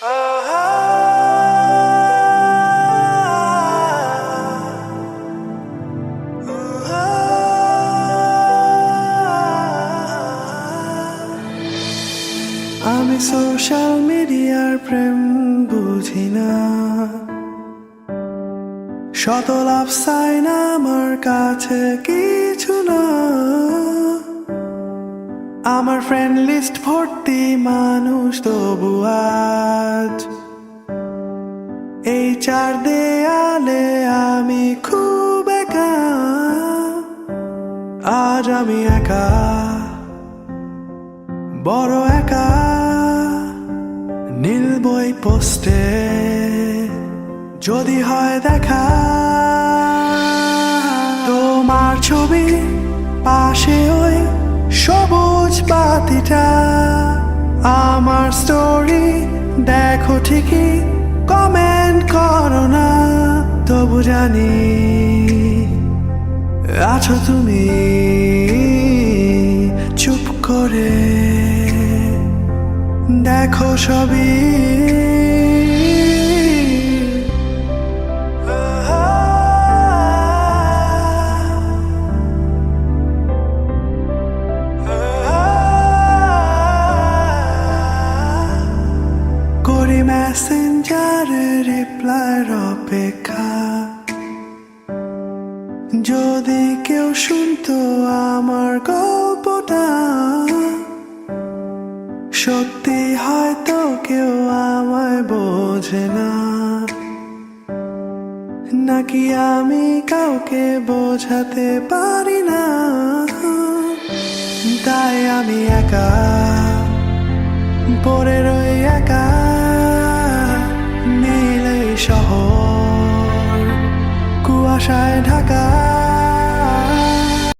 আমি সোশ্যাল মিডিয়ার প্রেম বুঝি না। শত লাভ সাইন আমার কাছে কিছু আমার ফ্রেন্ড লিস্ট ভর্তি মানুষ তবু আজ। এই চার দেয়ালে আমি খুব একা। আজ আমি একা। বড় একা। নীল বই পোস্টে যদি হয় দেখা। তোমার ছবি পাশে ওই আমার স্টোরি দেখো ঠিকই কমেন্ট করো না, তবু জানি আছো তুমি। চুপ করে দেখো সবই। রিপ্লাইয়ের অপেক্ষা। যদি কেউ শুনতো আমার গল্পটা, সত্যি হয়তো কেউ আমায় বোঝে না। নাকি আমি কাউকে বোঝাতে পারি না? তাই আমি একা, পড়ে রই একা। এই ঢাকা